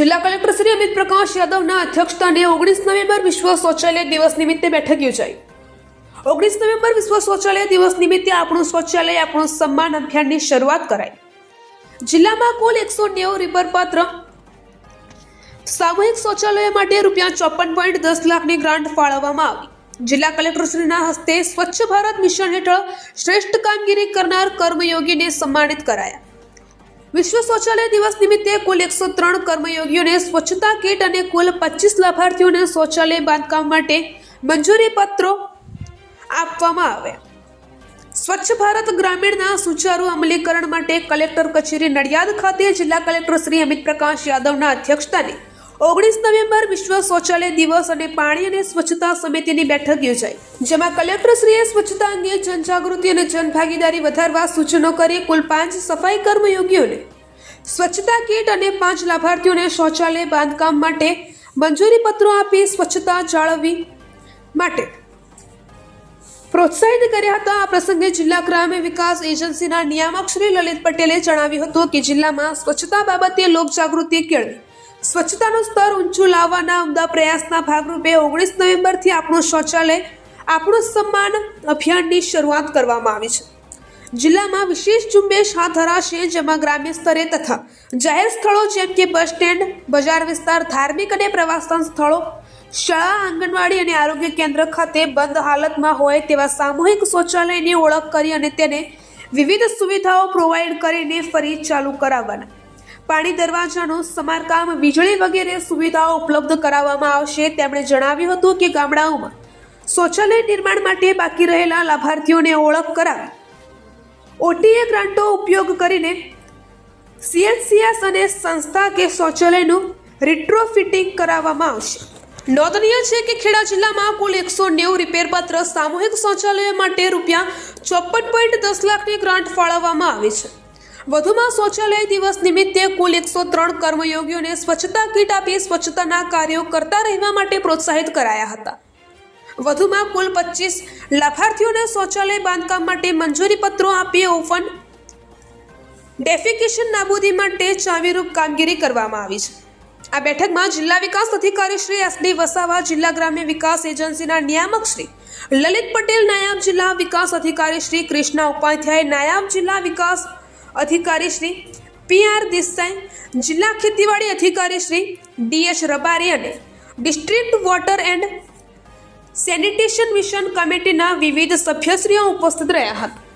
જિલ્લા કલેક્ટર શ્રી અમિત પ્રકાશ યાદવના અધ્યક્ષસ્થાને ઓગણીસ નવેમ્બર વિશ્વ શૌચાલય દિવસ નિમિત્તે બેઠક યોજાઈ. ઓગણીસ નવેમ્બર વિશ્વ શૌચાલય દિવસ નિમિત્તે આપણું શૌચાલય, આપણું સન્માન અભિયાનની શરૂઆત કરાઈ. જિલ્લામાં કુલ એકસો નેવું રિપરપાત્ર સામૂહિક શૌચાલય માટે રૂપિયા ચોપન પોઈન્ટ દસ લાખની ગ્રાન્ટ ફાળવવામાં આવી. જિલ્લા કલેક્ટરશ્રીના હસ્તે સ્વચ્છ ભારત મિશન હેઠળ શ્રેષ્ઠ કામગીરી કરનાર કર્મયોગીને સન્માનિત કરાયા. વિશ્વ શૌચાલય દિવસ નિમિત્તે કુલ એકસો ત્રણ કર્મયોગીઓને સ્વચ્છતા કીટ અને કુલ પચીસ લાભાર્થીઓને શૌચાલય બાંધકામ માટે મંજૂરી પત્રો આપવામાં આવ્યા. સ્વચ્છ ભારત ગ્રામીણના સુચારુ અમલીકરણ માટે કલેક્ટર કચેરી નડિયાદ ખાતે જિલ્લા કલેક્ટર શ્રી અમિત પ્રકાશ યાદવના અધ્યક્ષસ્થાને ઓગણીસ નવેમ્બર વિશ્વ શૌચાલય દિવસ અને પાણી અને સ્વચ્છતા સમિતિની બેઠક યોજાઈ, જેમાં કલેક્ટરશ્રીએ સ્વચ્છતા અંગે જનજાગૃતિ અને જનભાગીદારી વધારવા સૂચનો કરી કુલ પાંચ સફાઈ કર્મયોગીઓને સ્વચ્છતા કીટ અને પાંચ લાભાર્થીઓને શૌચાલય બાંધકામ માટે મંજૂરી પત્રો આપી સ્વચ્છતા જાળવવી માટે પ્રોત્સાહિત કર્યા હતા. આ પ્રસંગે જિલ્લા ગ્રામ્ય વિકાસ એજન્સીના નિયામક શ્રી લલિત પટેલે જણાવ્યું હતું કે જિલ્લામાં સ્વચ્છતા બાબતે લોકજાગૃતિ કેળવી. સ્વચ્છતાનું સ્તર ઊંચું લાવવાના ઉમદા પ્રયાસના ભાગરૂપે ઓગણીસ નવેમ્બરથી આપણું શૌચાલય, આપણું સન્માન અભિયાનની શરૂઆત કરવામાં આવી છે. જિલ્લામાં વિશેષ ઝુંબેશ હાથ ધરાશે જેમાં ગ્રામ્ય સ્તરે તથા જાહેર સ્થળો જેમ કે બસ સ્ટેન્ડ, બજાર વિસ્તાર, ધાર્મિક અને પ્રવાસન સ્થળો, શાળા, આંગણવાડી અને આરોગ્ય કેન્દ્ર ખાતે બંધ હાલતમાં હોય તેવા સામૂહિક શૌચાલયની ઓળખ કરી અને તેને વિવિધ સુવિધાઓ પ્રોવાઈડ કરીને ફરી ચાલુ કરાવવાના. પાણી દરવાજાનું સમારકામ, વીજળી વગેરે સુવિધાઓ ઉપલબ્ધ કરાવવામાં આવશે. તેમણે જણાવ્યું હતું કે ગામડાઓમાં શૌચાલય નિર્માણ માટે બાકી રહેલા લાભાર્થીઓને ઓળખ કરાવી ઓટીએ ગ્રાન્ટો ઉપયોગ કરીને સીએચસીએસ અને સંસ્થા કે શૌચાલયનું રિટ્રોફિટિંગ કરાવવામાં આવશે. નોંધનીય છે કે ખેડા જિલ્લામાં કુલ એકસો નેવું રિપેર પત્ર સામૂહિક શૌચાલયો માટે રૂપિયા ચોપન પોઈન્ટ દસ લાખની ગ્રાન્ટ ફાળવવામાં આવી છે. વધુમાં શૌચાલય દિવસ નિમિત્તે કુલ એકસો ત્રણ કર્મયોગીઓને સ્વચ્છતા કીટ આપી સ્વચ્છતાના કાર્યો કરતા રહેવા માટે પ્રોત્સાહિત કરાયા હતા. વધુમાં કુલ પચીસ લાભાર્થીઓને શૌચાલય બાંધકામ માટે મંજૂરી પત્રો આપી ઓપન ડેફિકેશન નાબૂદી માટે ચાવીરૂપ કામગીરી કરવામાં આવી છે. આ બેઠકમાં જિલ્લા વિકાસ અધિકારી શ્રી એસ ડી વસાવા, જિલ્લા ગ્રામ્ય વિકાસ એજન્સીના નિયામક શ્રી લલિત પટેલ, નાયબ જિલ્લા વિકાસ અધિકારી શ્રી કૃષ્ણા ઉપાધ્યાય, નાયબ જિલ્લા વિકાસ અધિકારી શ્રી પી આર દેસાઈ, જિલ્લા ખેતીવાડી અધિકારી શ્રી ડી એસ રબારી અને district water and sanitation mission કમિટીના વિવિધ સભ્યશ્રીઓ ઉપસ્થિત રહ્યા હતા.